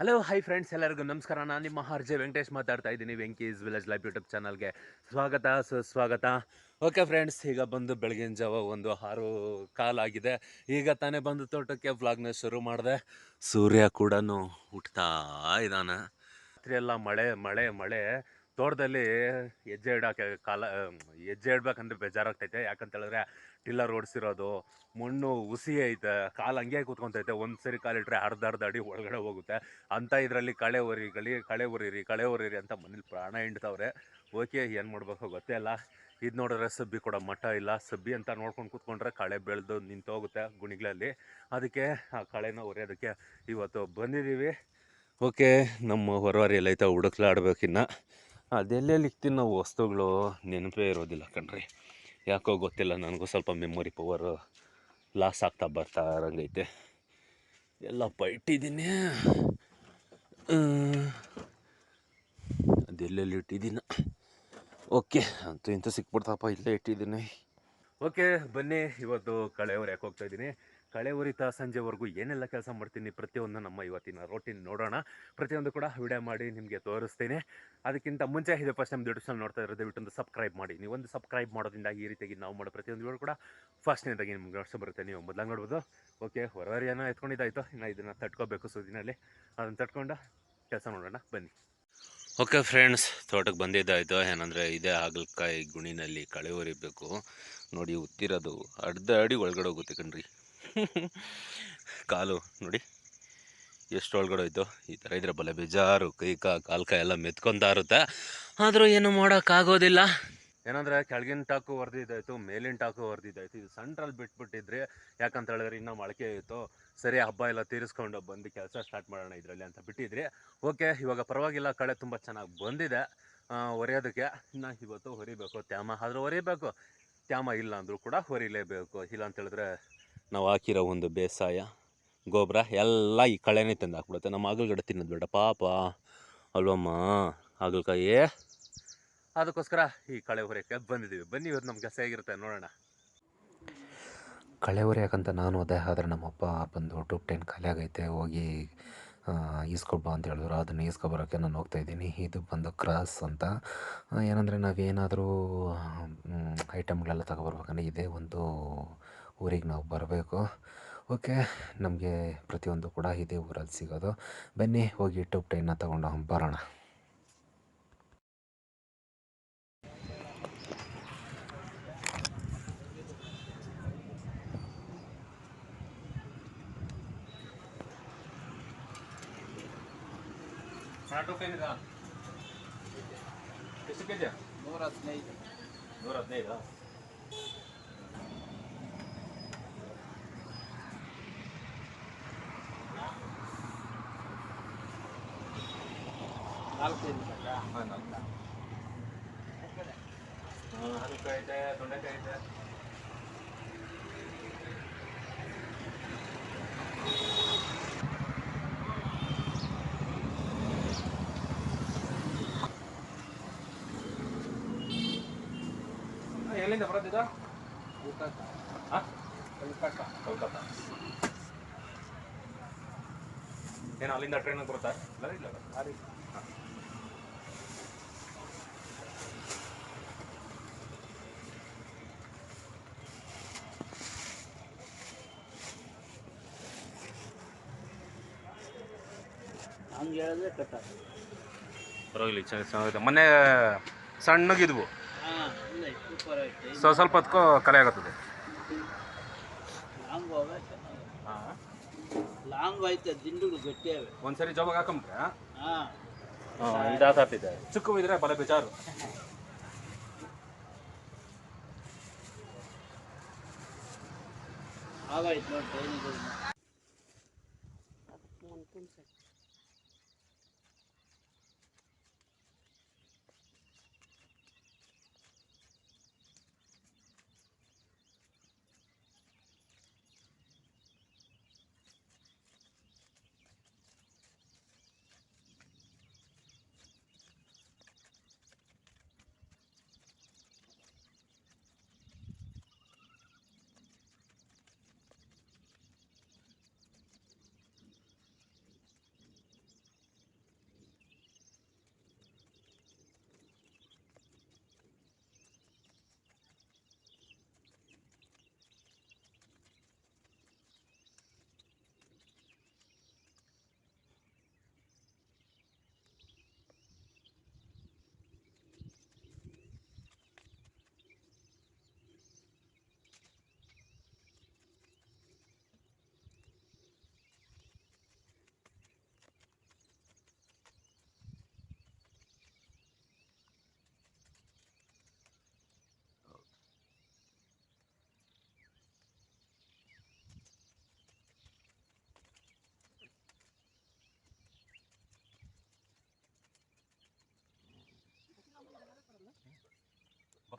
Hello hi friends ಎಲ್ಲರಿಗೂ ನಮಸ್ಕಾರ. ನಾನು ನಿಮ್ಮ ಹರ್ಜೆ ವೆಂಕಟೇಶ್ ಮಾತಾಡ್ತಾ ಇದ್ದೀನಿ, ವೆಂಕೀಸ್ ವಿಲೇಜ್ ಲೈಫ್ ಯೂಟ್ಯೂಬ್ ಚಾನಲ್ಗೆ. ಸ್ವಾಗತ, ಸುಸ್ವಾಗತ. ಓಕೆ ಫ್ರೆಂಡ್ಸ್ ಈಗ ಬಂದು ಬೆಳಗಿನ ಜಾವ ಒಂದು ಆರು ಕಾಲಾಗಿದೆ ಈಗ ತಾನೇ ಬಂದು ತೋಟಕ್ಕೆ ವ್ಲಾಗ್ನ ಶುರು ಮಾಡಿದೆ. ಸೂರ್ಯ ಕೂಡ ಹುಟ್ತಾ ಇದ್ದಾನೆ. ರಾತ್ರಿ ಎಲ್ಲ ಮಳೆ ಮಳೆ ಮಳೆ. ತೋಟದಲ್ಲಿ ಹೆಜ್ಜೆ ಇಡೋಕೆ ಕಾಲ ಹೆಜ್ಜೆ ಇಡ್ಬೇಕಂದ್ರೆ ಬೇಜಾರಾಗ್ತೈತೆ. ಯಾಕಂತ ಹೇಳಿದ್ರೆ ಟಿಲ್ಲರ್ ಓಡಿಸಿರೋದು, ಮಣ್ಣು ಹುಸಿ ಐತೆ, ಕಾಲು ಹಂಗೆ ಕೂತ್ಕೊಂತೈತೆ. ಒಂದು ಸರಿ ಕಾಲಿಟ್ರೆ ಅರ್ಧ ಅರ್ಧ ಅಡಿ ಒಳಗಡೆ ಹೋಗುತ್ತೆ. ಅಂತ ಇದರಲ್ಲಿ ಕಳೆ ಒರಿಗಳಿ ಕಳೆ ಒರಿರಿ ಕಳೆ ಒರಿರಿ ಅಂತ ಮನೇಲಿ ಪ್ರಾಣ ಹಿಂಡ್ತವ್ರೆ. ಓಕೆ, ಏನು ಮಾಡಬೇಕು ಗೊತ್ತೇ ಇಲ್ಲ. ಇದು ನೋಡಿದ್ರೆ ಸಬ್ಬಿ ಕೊಡೋ ಮಠ ಇಲ್ಲ. ಸಬ್ಬಿ ಅಂತ ನೋಡ್ಕೊಂಡು ಕೂತ್ಕೊಂಡ್ರೆ ಕಳೆ ಬೆಳೆದು ನಿಂತೋಗುತ್ತೆ ಗುಣಿಗಳಲ್ಲಿ ಅದಕ್ಕೆ ಆ ಕಳೆನ ಒರೆಯೋದಕ್ಕೆ ಇವತ್ತು ಬಂದಿದ್ದೀವಿ ಓಕೆ, ನಮ್ಮ ಹೊರವಾರಿ ಎಲ್ಲ ಐತೆ, ಹುಡುಕ್ಲಾಡ್ಬೇಕಿನ್ನ. ಅದೆಲ್ಲೆಲ್ಲಿ ನಾವು ವಸ್ತುಗಳು? ನೆನಪೇ ಇರೋದಿಲ್ಲ ಕಣ್ರಿ. ಯಾಕೋ ಗೊತ್ತಿಲ್ಲ, ನನಗೂ ಸ್ವಲ್ಪ ಮೆಮೊರಿ ಪವರ್ ಲಾಸ್ ಆಗ್ತಾ ಬರ್ತಾ ಇರಂಗೈತೆ. ಎಲ್ಲ ಇಟ್ಟಿದ್ದೀನಿ ಅದೆಲ್ಲೆಲ್ಲಿ ಇಟ್ಟಿದ್ದೀನಿ? ಓಕೆ, ಅಂತೂ ಇಂತೂ ಸಿಕ್ಬಿಡ್ತಪ್ಪ, ಇಲ್ಲೇ ಇಟ್ಟಿದ್ದೀನಿ. ಓಕೆ, ಬನ್ನಿ, ಇವತ್ತು ಕಳೆಯವ್ರು ಯಾಕೆ ಹೋಗ್ತಾ ಇದ್ದೀನಿ? ಕಳೆ ಉರಿತಾ ಸಂಜೆವರೆಗೂ ಏನೆಲ್ಲ ಕೆಲಸ ಮಾಡ್ತೀನಿ ಪ್ರತಿಯೊಂದು ನಮ್ಮ ಇವತ್ತಿನ ರೋಟೀನ್ ನೋಡೋಣ. ಪ್ರತಿಯೊಂದು ಕೂಡ ವಿಡಿಯೋ ಮಾಡಿ ನಿಮಗೆ ತೋರಿಸ್ತೀನಿ. ಅದಕ್ಕಿಂತ ಮುಂಚೆ ಇದು ಫಸ್ಟ್ ನಮ್ಮ ಯೂಟ್ಯೂಬ್ ನೋಡ್ತಾ ಇರೋದು ಒಂದು ಸಬ್ಸ್ಕ್ರೈಬ್ ಮಾಡಿ. ನೀವು ಒಂದು ಸಬ್ಸ್ಕ್ರೈಬ್ ಮಾಡೋದ್ರಿಂದ ಈ ರೀತಿಯಾಗಿ ನಾವು ಮಾಡೋ ಪ್ರತಿಯೊಂದು ವಿಡಿಯೋ ಕೂಡ ಫಸ್ಟ್ನೇದಾಗಿ ನಿಮ್ಗೆ ವರ್ಷ ಬರುತ್ತೆ. ನೀವು ಮೊದಲಾಗಿ ನೋಡ್ಬೋದು. ಓಕೆ ಹೊರವರಿಯನ್ನ ಎತ್ಕೊಂಡಿದ್ದಾಯ್ತು. ಇನ್ನು ಇದನ್ನು ತಟ್ಕೋಬೇಕು ಸುದಿನಲ್ಲಿ ಅದನ್ನು ತಟ್ಕೊಂಡು ಕೆಲಸ ನೋಡೋಣ. ಬನ್ನಿ. ಓಕೆ ಫ್ರೆಂಡ್ಸ್ ತೋಟಕ್ಕೆ ಬಂದಿದ್ದಾಯ್ತು. ಏನಂದರೆ ಇದೇ ಹಾಗಲಕಾಯಿ ಗುಣಿನಲ್ಲಿ ಕಳೆ ಹೊರಿಬೇಕು ನೋಡಿ, ಉತ್ತಿರೋದು ಅರ್ಧ ಅಡಿ ಒಳಗಡೆ ಹೋಗುತ್ತೆ ಕಣ್ರಿ. ಕಾಲು ನೋಡಿ, ಎಷ್ಟು ಒಳಗಡೆ ಹೋಯ್ತು, ಈ ಥರ ಇದ್ರೆ ಬಲೆ ಬೇಜಾರು, ಕೈ ಕಾ, ಕಾಲು ಕೈ ಎಲ್ಲ ಮೆತ್ಕೊಂತಾ ಇರುತ್ತೆ. ಆದರೂ ಏನು ಮಾಡೋಕ್ಕಾಗೋದಿಲ್ಲ ಏನಂದರೆ, ಕೆಳಗಿನ ಟಾಕು ಹೊರ್ದಿದ್ದಾಯ್ತು ಮೇಲಿನ ಟಾಕು ಹೊರ್ದಿದ್ದಾಯ್ತು ಇದು ಸೆಂಟ್ರಲ್ಲಿ ಬಿಟ್ಬಿಟ್ಟಿದ್ರೆ ಯಾಕಂತ ಹೇಳಿದ್ರೆ ಇನ್ನೂ ಮೊಳಕೆ ಇತ್ತು. ಸರಿ, ಹಬ್ಬ ಎಲ್ಲ ತೀರಿಸ್ಕೊಂಡು ಬಂದು ಕೆಲಸ ಸ್ಟಾರ್ಟ್ ಮಾಡೋಣ ಇದರಲ್ಲಿ ಅಂತ ಬಿಟ್ಟಿದ್ರಿ. ಓಕೆ, ಇವಾಗ ಪರವಾಗಿಲ್ಲ, ಕಳೆ ತುಂಬ ಚೆನ್ನಾಗಿ ಬಂದಿದೆ. ಹೊರೆಯೋದಕ್ಕೆ ಇನ್ನು ಇವತ್ತು ಹೊರಿಬೇಕು, ತ್ಯಾಮ. ಆದರೂ ಹೊರಿಬೇಕು. ತ್ಯಾಮ ಇಲ್ಲ ಅಂದರೂ ಕೂಡ ಹೊರಿಲೇಬೇಕು. ಇಲ್ಲ ಅಂತ ಹೇಳಿದ್ರೆ ನಾವು ಹಾಕಿರೋ ಒಂದು ಬೇಸಾಯ, ಗೊಬ್ಬರ ಎಲ್ಲ ಈ ಕಳೆನೇ ತಂದು ಹಾಕ್ಬಿಡುತ್ತೆ ನಮ್ಮ ಹಾಗಲ್ಗಡೆ ತಿನ್ನೋದು ಬೇಡ, ಪಾಪ. ಅಲ್ವಮ್ಮ ಹಾಗಲ್ಕಾಯಿ. ಅದಕ್ಕೋಸ್ಕರ ಈ ಕಳೆ ಹೊರೆಯಕ್ಕೆ ಬಂದಿದ್ದೀವಿ. ಬನ್ನಿ ಇವತ್ತು ನಮ್ಗೆ ಕೆಲಸ ಆಗಿರುತ್ತೆ ನೋಡೋಣ. ಕಳೆ ಹೊರೆಯಕ್ಕಂತ ನಾನು ಅದೇ, ಆದರೆ ನಮ್ಮಪ್ಪ ಬಂದು ಟೂಪ್ ಟೆನ್ ಖಾಲಿ ಆಗೈತೆ, ಹೋಗಿ ಈಸ್ಕೊಬ್ಬ ಅಂತ ಹೇಳಿದ್ರು. ಅದನ್ನು ಈಸ್ಕೊಬರೋಕ್ಕೆ ನಾನು ಹೋಗ್ತಾ ಇದ್ದೀನಿ. ಇದು ಬಂದು ಕ್ರಾಸ್ ಅಂತ. ಏನಂದರೆ ನಾವೇನಾದರೂ ಐಟಮ್ಗಳೆಲ್ಲ ತಗೊಬರ್ಬೇಕಂದ್ರೆ ಇದೇ ಒಂದು ಊರಿಗೆ ನಾವು ಬರಬೇಕು. ಓಕೆ ನಮಗೆ ಪ್ರತಿಯೊಂದು ಕೂಡ ಇದೇ ಊರಲ್ಲಿ ಸಿಗೋದು. ಬನ್ನಿ ಹೋಗಿ ಟೂಪ್ ಟೆನ್ನ ತಗೊಂಡು ಬರೋಣ. ಎಷ್ಟು ಕೆ ಜಿ ನೂರ ಹದಿನೈದು. ನೂರ ಹದಿನೈದು? ನಾಲ್ಕು ಕೆ ಜಿ ಬೇಕಾ ಹಾಂ ನಾಲ್ಕು ಹಾಗಲಕಾಯಿ ಐತೆ ತೊಂಡೆಕಾಯಿ ಐತೆ ಎಲ್ಲಿಂದ ಬರೋದಿದ ಊಟಕ್ಕ ಹಾಂ ಕಲ್ಕಟ್ಟ ಕೋಲ್ಕತ್ತಾ ಏನು ಅಲ್ಲಿಂದ ಟ್ರೈನ್ ಬರುತ್ತಾ ಇಲ್ಲ ಇಲ್ಲ ಲಾರಿ ಹಂಗೆ ಹೇಳಿದ್ರೆ ಕಟ್ಟ ಚೆನ್ನಾಗಿ ಚೆನ್ನಾಗಿದೆ ಮೊನ್ನೆ ಸಣ್ಣಗಿದ್ವು. ಇಲ್ಲ ಸೊ, ಸ್ವಲ್ಪ ಅದಕ್ಕೂ ಕಲೆ ಆಗುತ್ತದೆ. ಒಂದ್ಸರಿ ಜೋಬಾಗ ಹಾಕೊಂಬಿಟ್ರೆ, ಹಾಂ? ಇದಾಗ್ತಿದೆ ಚಿಕ್ಕ ಇದ್ರೆ ಬಲ ಬೇಜಾರು. ಆಗಾಯ್ತು ನೋಡಿ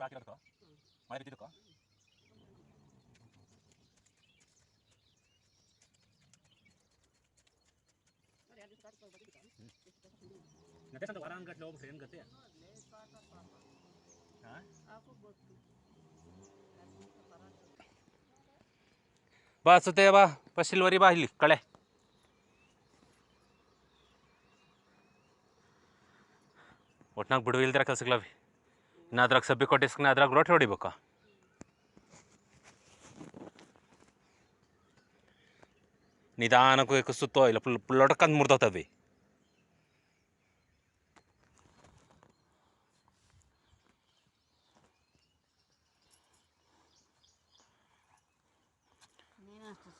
ಟ್ರೈನಿಗೆ ಗೊಬ್ಬರ ಹಾಕಿರೋದಕ್ಕ ಮಳೆ ಬಿದ್ದಿದ್ದಕ್ಕ ಗತೆ ವಾರ ಗಂಟೆ ಹೋಗ್ಬಿಟ್ರೆ ಏನು ಗತಿ ಹಾಂ ಬಾ ಸುತ್ತೆ ಬಾ ಫಸ್ಟ್ ಇಲ್ವರಿ ಬಾ ಇಲ್ಲಿ ಕಳೆ ಒಟ್ನಾಗ ಬಿಡು ಇಲ್ದಿರ ಕೆಲ್ಸಗಳವಿ ಇನ್ನು ಅದ್ರಾಗ ಸಬ್ಬಿ ಕೊಟ್ಟಿಸ್ಕನ ಅದ್ರಾಗ ರೋಟಿ ಹೊಡಿಬೇಕಾ? ನಿಧಾನಕ್ಕೂ ಎಕ್ಕಿಸುತ್ತೋ ಇಲ್ಲ ಫುಲ್ ಲೊಟಕಂದು ಮುರ್ದೋತವಿ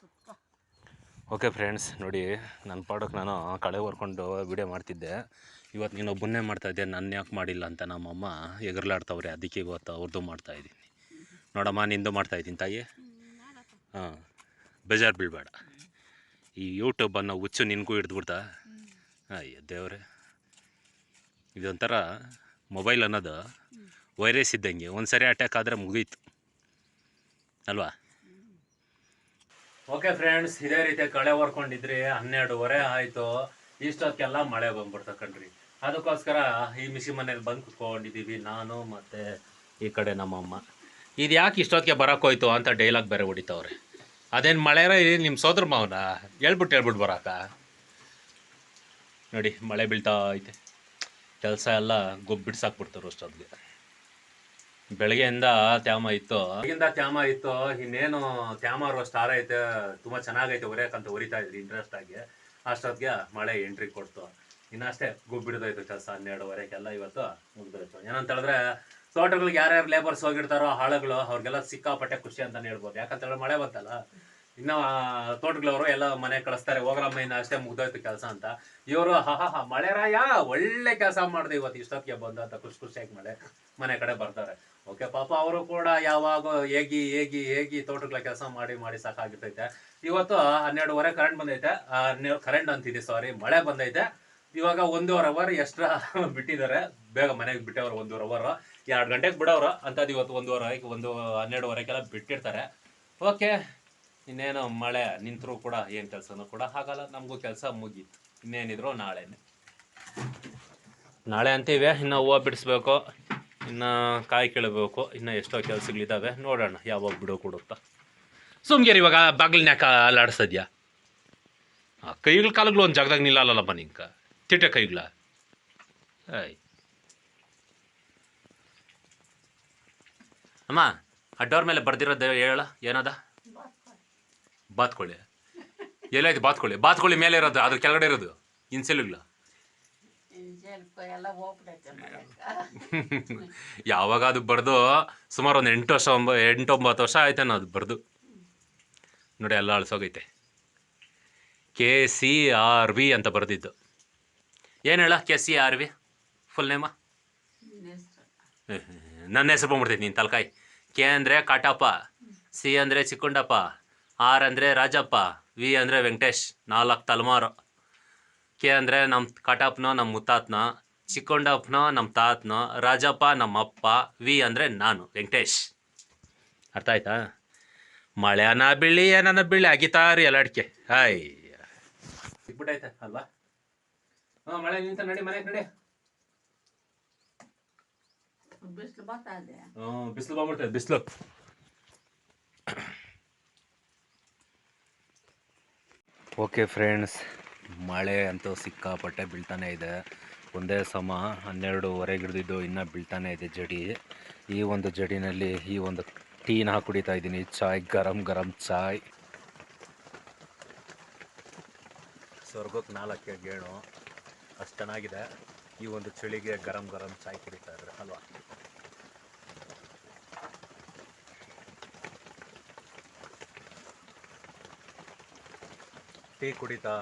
ಸುತ್ತ ಓಕೆ ಫ್ರೆಂಡ್ಸ್ ನೋಡಿ ನನ್ನ ಪಾಡಕ್ಕೆ ನಾನು ಕಳೆ ಹೊರ್ಕೊಂಡು ವಿಡಿಯೋ ಮಾಡ್ತಿದ್ದೆ. ಇವತ್ತು ನೀನು ಒಬ್ಬನ್ನೇ ಮಾಡ್ತಾಯಿದ್ದೆ ನನ್ನ ಯಾಕೆ ಮಾಡಿಲ್ಲ ಅಂತ ನಮ್ಮಮ್ಮ ಎಗರ್ಲಾಡ್ತವ್ರೆ, ಅದಕ್ಕೆ ಇವತ್ತು ಅವ್ರದ್ದು ಮಾಡ್ತಾಯಿದ್ದೀನಿ ನೋಡಮ್ಮ, ನಿಂದು ಮಾಡ್ತಾಯಿದ್ದೀನಿ ತಾಯಿ. ಹಾಂ, ಬೇಜಾರು ಬೀಳಬೇಡ. ಈ ಯೂಟ್ಯೂಬ್ ಅನ್ನೋ ಹುಚ್ಚು ನಿನಗೂ ಹಿಡ್ದುಬಿಡ್ತಾ? ಅಯ್ಯ ದೇವ್ರೆ. ಇದೊಂಥರ ಮೊಬೈಲ್ ಅನ್ನೋದು ವೈರಸ್ ಇದ್ದಂಗೆ. ಒಂದು ಸರಿ ಅಟ್ಯಾಕ್ ಆದರೆ ಮುಗೀತು. ಅಲ್ವಾ? ಓಕೆ ಫ್ರೆಂಡ್ಸ್ ಇದೇ ರೀತಿ ಕಳೆ ಹೊರ್ಕೊಂಡಿದ್ರಿ, ಹನ್ನೆರಡುವರೆ ಆಯಿತು. ಇಷ್ಟೊತ್ತಿಗೆಲ್ಲ ಮಳೆ ಬಂದ್ಬಿಡ್ತ ಕಣ್ರಿ. ಅದಕ್ಕೋಸ್ಕರ ಈ ಮಿಷಿ ಮನೇಲಿ ಬಂದು ಕುತ್ಕೊಂಡಿದ್ದೀವಿ ನಾನು ಮತ್ತು ಈ ಕಡೆ ನಮ್ಮಮ್ಮ. ಇದು ಯಾಕೆ ಇಷ್ಟೊತ್ತಿಗೆ ಬರೋಕ್ಕೋಯ್ತು ಅಂತ ಡೈಲಾಗ್ ಬೇರೆ ಹೊಡಿತಾವ್ರೆ. ಅದೇನು ಮಳೆರ ನಿಮ್ಮ ಸೋದ್ರ ಮಾವನ? ಹೇಳ್ಬಿಟ್ಟು ಹೇಳ್ಬಿಟ್ಟು ಬರಾಕ. ನೋಡಿ, ಮಳೆ ಬೀಳ್ತಾ ಐತೆ. ಕೆಲಸ ಎಲ್ಲ ಗೊಬ್ಬ ಅಷ್ಟೊತ್ತಿಗೆ ಬೆಳಗ್ಗೆಯಿಂದ ತ್ಯಾಮ ಇತ್ತು. ಬೆಳಗಿಂದ ತ್ಯಾಮ ಇತ್ತು. ಇನ್ನೇನು ತ್ಯಾಮ ರೋಸ್ಟ್ ಆರ ಐತೆ. ತುಂಬಾ ಚೆನ್ನಾಗೈತೆ ಹೊರಿಯಕ್ಕಂತ ಹೊರಿತಾ ಇದ್ರಿ ಇಂಟ್ರೆಸ್ಟ್ ಆಗಿ. ಅಷ್ಟೊತ್ತಿಗೆ ಮಳೆ ಎಂಟ್ರಿ ಕೊಡ್ತು. ಇನ್ನಷ್ಟೇ ಗುಬ್ಬಿಡ್ದೋಯ್ತು ಕೆಲಸ ಹನ್ನೆರಡುವರೆಗೆಲ್ಲ ಇವತ್ತು ಮುಗ್ದೋಯ್ತು. ಏನಂತ ಹೇಳಿದ್ರೆ ತೋಟಗಳಿಗೆ ಯಾರ್ಯಾರು ಲೇಬರ್ಸ್ ಹೋಗಿರ್ತಾರೋ, ಹಾಳುಗಳು, ಅವ್ರಿಗೆಲ್ಲ ಸಿಕ್ಕಾಪಟ್ಟೆ ಖುಷಿ ಅಂತಾನೆ ಹೇಳ್ಬೋದು. ಯಾಕಂತ ಹೇಳಿದ್ರೆ ಮಳೆ ಬಂತಲ್ಲ. ಇನ್ನು ತೋಟಗಳವರು ಎಲ್ಲ ಮನೆ ಕಳಿಸ್ತಾರೆ. ಹೋಗ್ರಮ್ಮ, ಇನ್ನು ಅಷ್ಟೇ ಮುಗ್ದೋಯ್ತು ಕೆಲಸ ಅಂತ. ಇವರು ಹಾ ಹಾ, ಮಳೆ ರಾಯ? ಒಳ್ಳೆ ಕೆಲಸ ಮಾಡಿದೆ ಇವತ್ತು. ಇಷ್ಟೊತ್ತಿಗೆ ಬಂದು ಅಂತ ಖುಷಿ ಖುಷಿಯಾಗಿ ಮಳೆ, ಮನೆ ಕಡೆ ಬರ್ತಾರೆ. ಓಕೆ ಪಾಪ ಅವರು ಕೂಡ ಯಾವಾಗ ಹೇಗಿ ಹೇಗಿ ಹೇಗಿ ತೋಟಗಳ ಕೆಲಸ ಮಾಡಿ ಮಾಡಿ ಸಾಕಾಗಿರ್ತೈತೆ ಇವತ್ತು ಹನ್ನೆರಡುವರೆ ಕರೆಂಟ್ ಬಂದೈತೆ. ಕರೆಂಟ್ ಅಂತಿದೆ ಸಾರಿ ಮಳೆ ಬಂದೈತೆ. ಇವಾಗ ಒಂದೂವರೆ ಅವರ್ ಎಕ್ಸ್ಟ್ರಾ ಬಿಟ್ಟಿದ್ದಾರೆ. ಬೇಗ ಮನೆಗೆ ಬಿಟ್ಟವ್ರು ಒಂದೂವರೆ ಅವರ್ ಎರಡು ಗಂಟೆಗೆ ಬಿಡೋರು ಅಂತದ್ದು ಇವತ್ತು ಒಂದೂವರೆ ಒಂದು ಹನ್ನೆರಡುವರೆಗೆಲ್ಲ ಬಿಟ್ಟಿರ್ತಾರೆ. ಓಕೆ ಇನ್ನೇನು ಮಳೆ ನಿಂತರೂ ಕೂಡ ಏನು ಕೆಲಸನೂ ಕೂಡ ಹಾಗಲ್ಲ ನಮಗೂ ಕೆಲಸ ಮುಗೀತು. ಇನ್ನೇನಿದ್ರು ನಾಳೆನೆ. ನಾಳೆ ಅಂತೀವಿ. ಇನ್ನು ಹೂವು ಬಿಡಿಸ್ಬೇಕು. ಇನ್ನು ಕಾಯಿ ಕೇಳಬೇಕು, ಇನ್ನು ಎಷ್ಟೋ ಕೆಲಸಗಳಿದ್ದಾವೆ ನೋಡೋಣ ಯಾವಾಗ ಬಿಡೋ ಕೊಡುತ್ತಾ. ಸುಮ್ಗೇರಿ ಇವಾಗ ಬಾಗಿಲನ್ನ ಯಾಕೆ ಅಲ್ಲಾಡ್ಸದ್ಯಾ ಆ ಕೈಗಳ ಕಾಲಗಳು ಒಂದು ಜಾಗದಾಗ ನಿಲ್ಲಲ್ಲಪ್ಪ ನಿಂಕ. ತಿಟ್ಟ ಕೈಗಳ ಅಮ್ಮ ಅಡ್ಡೋರ್ ಮೇಲೆ ಬರ್ದಿರೋದು ಹೇಳ, ಏನದ? ಬಾತ್ಕೊಳ್ಳಿ ಎಲ್ಲೈತೆ ಬಾತ್ಕೊಳ್ಳಿ ಬಾತ್ಕೊಳ್ಳಿ ಮೇಲೆ ಇರೋದು ಅದ್ರ ಕೆಳಗಡೆ ಇರೋದು ಇನ್ಸೆಲ್ಗಳು ಎಲ್ಲ ಯಾವಾಗ ಅದು ಬರೆದು ಸುಮಾರು ಒಂದು ಎಂಟು ವರ್ಷ ಒಂಬ ಎಂಟು ಒಂಬತ್ತು ವರ್ಷ ಆಯ್ತೇನೋ ಅದು ಬರೆದು. ನೋಡಿ ಎಲ್ಲ ಅಳಿಸೋಗೈತೆ. ಕೆ ಸಿ ಆರ್ ವಿ ಅಂತ ಬರೆದಿದ್ದು. ಏನು ಹೇಳ K C R V? Full name ನನ್ನ ಹೆಸರು. ಬಂದ್ಬಿಡ್ತೈತಿ ನೀನು ತಲಕಾಯಿ. ಕೆ ಅಂದರೆ ಕಾಟಪ್ಪ ಸಿ ಅಂದರೆ ಚಿಕ್ಕುಂಡಪ್ಪ ಆರ್ ಅಂದರೆ ರಾಜಪ್ಪ ವಿ ಅಂದರೆ ವೆಂಕಟೇಶ್ ನಾಲ್ಕು ತಲೆಮಾರು. ಕೆ ಅಂದರೆ ನಮ್ಮ ಕಾಟಪ್ಪನೋ ನಮ್ಮ ಮುತ್ತಾತ್ನ ಚಿಕ್ಕೊಂಡಪ್ಪನೋ ನಮ್ಮ ತಾತನೋ ರಾಜಪ್ಪ ನಮ್ಮ ಅಪ್ಪ ವಿ ಅಂದರೆ ನಾನು ವೆಂಕಟೇಶ್. ಅರ್ಥ ಆಯ್ತಾ? ಮಳೆ ಅನ್ನ ಬೀಳಿ ಏನನ್ನ ಬೀಳಿ ಅಗಿತಾರಿ ಎಲ್ಲ ಅಡಿಕೆ ಹಾಯ್. ಸಿಕ್ಬಿಟ್ಟೈತೆ ಅಲ್ವಾ? ಹಾಂ ಮಳೆ ನಿಂತ ನಡಿ ಮನೆಗೆ ನಡಿ. ಹ್ಞೂ ಬಿಸಿಲು ಬಂದ್ಬಿಡ್ತದೆ ಬಿಸಿಲು. ಓಕೆ ಫ್ರೆಂಡ್ಸ್ ಮಳೆ ಅಂತೂ ಸಿಕ್ಕಾಪಟ್ಟೆ ಬೀಳ್ತಾನೆ ಇದೆ. ಒಂದೇ ಸಮ ಹನ್ನೆರಡುವರೆಗೆ ಹಿಡಿದಿದ್ದು ಇನ್ನೂ ಬೀಳ್ತಾನೆ ಇದೆ ಜಡಿ. ಈ ಒಂದು ಜಡಿನಲ್ಲಿ ಈ ಒಂದು ಟೀನ ಕುಡಿತಾ ಇದ್ದೀನಿ. ಚಾಯ್, ಗರಂ ಗರಂ ಚಾಯ್. ಸ್ವರ್ಗಕ್ಕೆ ನಾಲ್ಕೆ ಗೇಣು. ಅಷ್ಟು ಚೆನ್ನಾಗಿದೆ. ಈ ಒಂದು ಚಳಿಗೆ ಗರಂ ಗರಂ ಚಾಯ್ ಕುಡಿತಾ ಇದ್ದಾರೆ ಅಲ್ವಾ? ಟೀ ಕುಡಿತಾ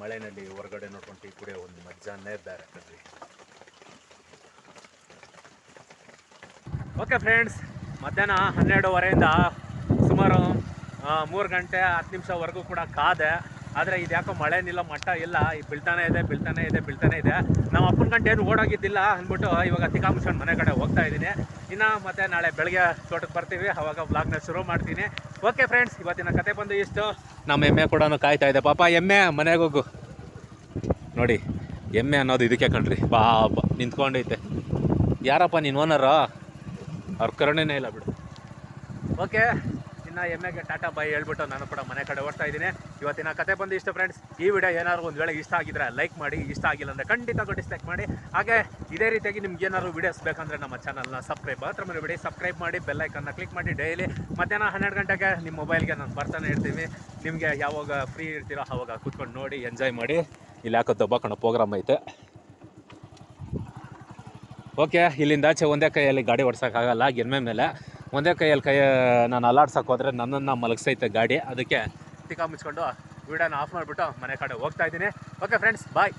ಮಳೆನಲ್ಲಿ ಹೊರಗಡೆ ನೋಡ್ಕೊಂಡು ಟೀ ಕುಡಿಯೋ ಒಂದು ಮಜಾನೇ ಬೇರೆ ಕಣ್ರಿ. ಓಕೆ ಫ್ರೆಂಡ್ಸ್ ಮಧ್ಯಾಹ್ನ ಹನ್ನೆರಡುವರೆಯಿಂದ ಸುಮಾರು ಮೂರು ಗಂಟೆ ಹತ್ತು ನಿಮಿಷವರೆಗೂ ಕೂಡ ಕಾದೆ. ಆದರೆ ಇದು ಯಾಕೋ ಮಳೆನಿಲ್ಲ ಮಟ್ಟ ಇಲ್ಲ, ಈ ಬೀಳ್ತಾನೆ ಇದೆ ಬೀಳ್ತಾನೆ ಇದೆ ಬೀಳ್ತಾನೆ ಇದೆ. ನಮ್ಮ ಅಪ್ಪನ ಗಂಟೆ ಏನು ಓಡೋಗಿದ್ದಿಲ್ಲ ಅಂದ್ಬಿಟ್ಟು ಇವಾಗ ತಿಕ್ಕಾ ಮನೆ ಕಡೆ ಹೋಗ್ತಾ ಇದ್ದೀನಿ. ಇನ್ನು ಮತ್ತೆ ನಾಳೆ ಬೆಳಗ್ಗೆ ತೋಟಕ್ಕೆ ಬರ್ತೀವಿ, ಅವಾಗ ಬ್ಲಾಗ್ನ ಶುರು ಮಾಡ್ತೀನಿ. ಓಕೆ ಫ್ರೆಂಡ್ಸ್ ಇವತ್ತಿನ ಕತೆ ಬಂದು ಇಷ್ಟು. ನಮ್ಮ ಎಮ್ಮೆ ಕೂಡ ಕಾಯ್ತಾ ಇದೆ. ಪಾಪ ಎಮ್ಮೆ, ಮನೆಗೆ ಹೋಗು. ನೋಡಿ, ಎಮ್ಮೆ ಅನ್ನೋದು ಇದಕ್ಕೆ ಕಣ್ರಿ. ಬಾ ನಿಂತ್ಕೊಂಡೈತೆ. ಯಾರಪ್ಪ ನೀನು ಓನರ ಅವ್ರ ಕರುಣೆನೇ ಇಲ್ಲ ಬಿಡು. ಓಕೆ ಇನ್ನು ಎಮ್ಮೆಗೆ ಟಾಟಾ ಬಾಯ್ ಹೇಳ್ಬಿಟ್ಟು ನಾನು ಕೂಡ ಮನೆ ಕಡೆ ಓಡ್ತಾ ಇದ್ದೀನಿ. ಇವತ್ತಿನ ಕತೆ ಬಂದು ಇಷ್ಟು ಫ್ರೆಂಡ್ಸ್ ಈ ವಿಡಿಯೋ ಏನಾದ್ರು ಒಂದು ವೇಳೆ ಇಷ್ಟ ಆಗಿದ್ರೆ ಲೈಕ್ ಮಾಡಿ, ಇಷ್ಟ ಆಗಿಲ್ಲ ಅಂದರೆ ಖಂಡಿತ ಡಿಸ್ಲೈಕ್ ಮಾಡಿ. ಹಾಗೆ ಇದೇ ರೀತಿಯಾಗಿ ನಿಮ್ಗೆ ಏನಾದ್ರು ವಿಡಿಯೋಸ್ ಬೇಕಂದ್ರೆ ನಮ್ಮ ಚಾನಲ್ನ ಸಬ್ಸ್ಕ್ರೈಬ್ ಮಾತ್ರ ಬಿಡಿ ಸಬ್ಸ್ಕ್ರೈಬ್ ಮಾಡಿ ಬೆಲ್ಲೈಕನ್ನ ಕ್ಲಿಕ್ ಮಾಡಿ ಡೈಲಿ ಮಧ್ಯಾಹ್ನ ಹನ್ನೆರಡು ಗಂಟೆಗೆ ನಿಮ್ಮ ಮೊಬೈಲ್ಗೆ ನಾನು ಬರ್ತಾನೆ ಇರ್ತೀವಿ ನಿಮಗೆ ಯಾವಾಗ ಫ್ರೀ ಇರ್ತೀರೋ ಆವಾಗ ಕೂತ್ಕೊಂಡು ನೋಡಿ ಎಂಜಾಯ್ ಮಾಡಿ. ಇಲ್ಲಿ ಯಾಕೋ ದಬ್ಬಾಕಣ ಪ್ರೋಗ್ರಾಮ್ ಐತೆ. ಓಕೆ ಇಲ್ಲಿಂದ ಆಚೆ ಒಂದೇ ಕೈಯಲ್ಲಿ ಗಾಡಿ ಓಡ್ಸೋಕ್ಕಾಗಲ್ಲ ಗೆನ್ಮೆ ಮೇಲೆ. ಒಂದೇ ಕೈಯಲ್ಲಿ ಕೈ, ನಾನು ಅಲಾಡ್ಸೋಕೆ ಹೋದರೆ ನನ್ನನ್ನು ಮಲಗಿಸೈತೆ ಗಾಡಿ. ಅದಕ್ಕೆ ಮುಚ್ಕೊಂಡು ವಿಡಿಯೋನ ಆಫ್ ಮಾಡಿಬಿಟ್ಟು ಮನೆ ಕಡೆ ಹೋಗ್ತಾ ಇದ್ದೀನಿ. Okay friends bye